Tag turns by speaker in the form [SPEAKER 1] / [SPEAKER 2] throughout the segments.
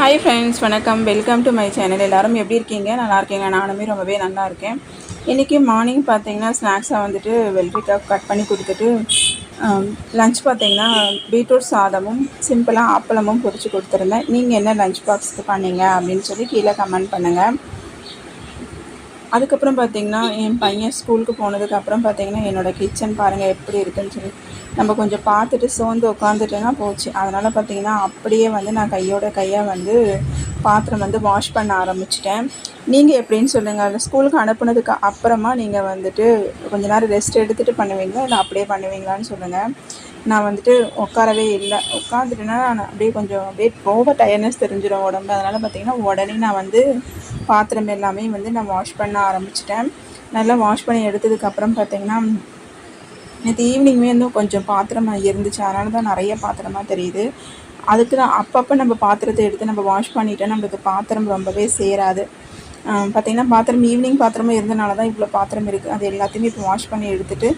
[SPEAKER 1] Hi friends வணக்கம். Welcome to my channel எல்லோரும் எப்படி இருக்கீங்க? நல்லா இருக்கீங்க நானுமே ரொம்பவே நல்லா இருக்கேன். இன்றைக்கி மார்னிங் பார்த்தீங்கன்னா ஸ்நாக்ஸாக வந்துட்டு வெள்ளரிக்காய் கட் பண்ணி கொடுத்துட்டு லஞ்ச் பார்த்தீங்கன்னா பீட்ரூட் சாதமும் சிம்பிளாக அப்பளமும் பொறிச்சு கொடுத்துருந்தேன். நீங்கள் என்ன லஞ்ச் பாக்ஸுக்கு பண்ணீங்க அப்படின்னு சொல்லி கீழே கமெண்ட் பண்ணுங்கள் அதுக்கப்புறம் பார்த்தீங்கன்னா என் பையன் ஸ்கூலுக்கு போனதுக்கப்புறம் பார்த்தீங்கன்னா என்னோடய கிச்சன் பாருங்கள் எப்படி இருக்குன்னு சொல்லி நம்ம கொஞ்சம் பார்த்துட்டு சோர்ந்து உட்காந்துட்டேன்னா போச்சு. அதனால் பார்த்தீங்கன்னா அப்படியே வந்து நான் கையோட கையாக வந்து பாத்திரம் வந்து வாஷ் பண்ண ஆரம்பிச்சிட்டேன். நீங்கள் எப்படின்னு சொல்லுங்கள் அந்த ஸ்கூலுக்கு அனுப்புனதுக்கு அப்புறமா நீங்கள் வந்துட்டு கொஞ்ச நேரம் ரெஸ்ட் எடுத்துகிட்டு பண்ணுவீங்களா? இல்லை அப்படியே பண்ணுவீங்களான்னு சொல்லுங்கள் நான் வந்துட்டு உட்காரவே இல்லை. உட்காந்துட்டேன்னா நான் அப்படியே கொஞ்சம் அப்படியே ரொம்ப டயர்னஸ் தெரிஞ்சிடும் உடம்பு. அதனால் பார்த்திங்கன்னா உடனே நான் வந்து பாத்திரம் எல்லாமே வந்து நான் வாஷ் பண்ண ஆரம்பிச்சிட்டேன். நல்லா வாஷ் பண்ணி எடுத்ததுக்கப்புறம் பார்த்திங்கன்னா நேற்று ஈவினிங்குமே இன்னும் கொஞ்சம் பாத்திரம் இருந்துச்சு. அதனால தான் நிறைய பாத்திரமாக தெரியுது. அதுக்கு தான் அப்பப்போ நம்ம பாத்திரத்தை எடுத்து நம்ம வாஷ் பண்ணிவிட்டா நம்மளுக்கு பாத்திரம் ரொம்பவே சேராது. பார்த்திங்கன்னா பாத்திரம் ஈவினிங் பாத்திரமும் இருந்தனால தான் இவ்வளோ பாத்திரம் இருக்குது அது எல்லாத்தையுமே இப்போ வாஷ் பண்ணி எடுத்துகிட்டு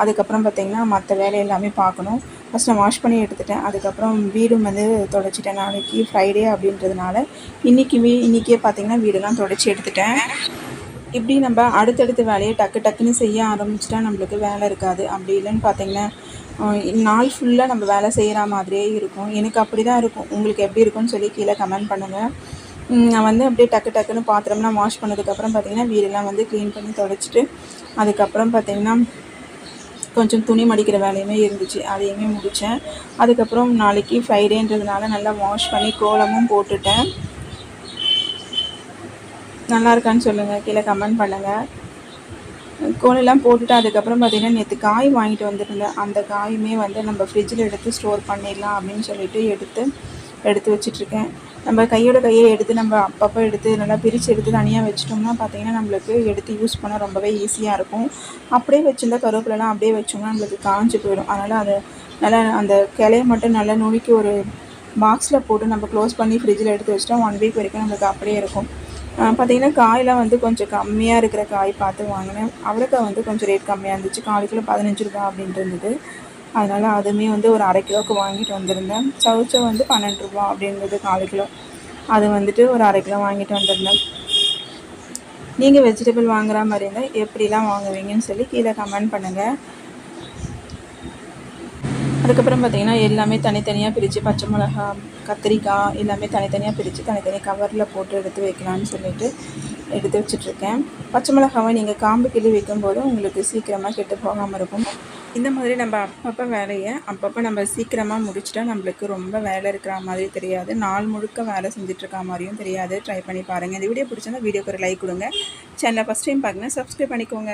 [SPEAKER 1] அதுக்கப்புறம் பார்த்திங்கன்னா மற்ற வேலை எல்லாமே பார்க்கணும். ஃபஸ்ட் நான் வாஷ் பண்ணி எடுத்துட்டேன். அதுக்கப்புறம் வீடும் வந்து தொடச்சிட்டேன். நாளைக்கு ஃப்ரைடே அப்படின்றதுனால இன்றைக்கி வீ இன்றைக்கே பார்த்திங்கன்னா வீடெல்லாம் தொடச்சி எடுத்துட்டேன். இப்படி நம்ம அடுத்தடுத்த வேலையை டக்கு டக்குன்னு செய்ய ஆரம்பிச்சிட்டா நம்மளுக்கு வேலை இருக்காது. அப்படி இல்லைன்னு பார்த்திங்கன்னா நாள் ஃபுல்லாக நம்ம வேலை செய்கிற மாதிரியே இருக்கும். எனக்கு அப்படி தான் இருக்கும். உங்களுக்கு எப்படி இருக்கும்னு சொல்லி கீழே கமெண்ட் பண்ணுங்கள் நான் வந்து அப்படியே டக்கு டக்குன்னு பாத்திரம்லாம் வாஷ் பண்ணதுக்கப்புறம் பார்த்திங்கன்னா வீடெல்லாம் வந்து க்ளீன் பண்ணி தொடச்சிட்டு அதுக்கப்புறம் பார்த்திங்கன்னா கொஞ்சம் துணி மடிக்கிற வேலையுமே இருந்துச்சு. அதையுமே முடித்தேன் அதுக்கப்புறம் நாளைக்கு ஃப்ரைடேன்றதுனால நல்லா வாஷ் பண்ணி கோலமும் போட்டுட்டேன். நல்லா இருக்கான்னு சொல்லுங்கள் கீழே கமெண்ட் பண்ணுங்கள் கோலெல்லாம் போட்டுட்டு அதுக்கப்புறம் பார்த்திங்கன்னா நேற்று காய் வாங்கிட்டு வந்துருந்தேன். அந்த காயுமே வந்து நம்ம ஃப்ரிட்ஜில் எடுத்து ஸ்டோர் பண்ணிடலாம் அப்படின்னு சொல்லிட்டு எடுத்து எடுத்து வச்சிட்ருக்கேன் நம்ம கையோட கையை எடுத்து நம்ம அப்பப்போ எடுத்து நல்லா பிரித்து எடுத்து தனியாக வச்சிட்டோம்னா பார்த்திங்கன்னா நம்மளுக்கு எடுத்து யூஸ் பண்ண ரொம்பவே ஈஸியாக இருக்கும். அப்படியே வச்சுருந்தா கருவேப்பிலலாம் அப்படியே வச்சோம்னா நம்மளுக்கு காஞ்சி போயிடும். அதனால் அதை நல்லா அந்த கிளைய மட்டும் நல்லா நுணுக்கி ஒரு பாக்ஸில் போட்டு நம்ம க்ளோஸ் பண்ணி ஃப்ரிட்ஜில் எடுத்து வச்சிட்டா ஒன் வீக் வரைக்கும் நம்மளுக்கு அப்படியே இருக்கும். பார்த்திங்கன்னா காயெலாம் வந்து கொஞ்சம் கம்மியாக இருக்கிற காய் பார்த்து வாங்கினேன். அவரைக்காய் வந்து கொஞ்சம் ரேட் கம்மியாக இருந்துச்சு. கால் பதினஞ்சு ரூபா அப்படின்ட்டு இருந்தது. அதனால் அதுவுமே வந்து ஒரு அரை கிலோவுக்கு வாங்கிட்டு வந்திருந்தேன். சவுச்சை வந்து பன்னெண்டு ரூபா அப்படின்றது கால் கிலோ. அது வந்துட்டு ஒரு அரை கிலோ வாங்கிட்டு வந்திருந்தேன். நீங்கள் வெஜிடபிள் வாங்குற மாதிரி இருந்தால் எப்படிலாம் வாங்குவீங்கன்னு சொல்லி கீழே கமெண்ட் பண்ணுங்கள் அதுக்கப்புறம் பார்த்திங்கன்னா எல்லாமே தனித்தனியாக பிரித்து பச்சை மிளகா கத்திரிக்காய் எல்லாமே தனித்தனியாக பிரித்து தனித்தனியாக கவரில் போட்டு எடுத்து வைக்கலான்னு சொல்லிட்டு எடுத்து வச்சிட்ருக்கேன் பச்சை மிளகாவை நீங்கள் காம்பு கிள்ளி வைக்கும்போது உங்களுக்கு சீக்கிரமாக கெட்டு போகாமல் இருக்கும். இந்த மாதிரி நம்ம அப்பப்போ வேலையை அப்பப்போ நம்ம சீக்கிரமாக முடிச்சிட்டா நம்மளுக்கு ரொம்ப வேலை இருக்கிற மாதிரி தெரியாது. நாள் முழுக்க வேலை செஞ்சிட்ருக்க மாதிரியும் தெரியாது. ட்ரை பண்ணி பாருங்கள் இந்த வீடியோ பிடிச்சிருந்தா வீடியோக்கு ஒரு லைக் கொடுங்க. சேனலை ஃபஸ்ட் டைம் பார்க்குங்க சப்ஸ்கிரைப் பண்ணிக்கோங்க.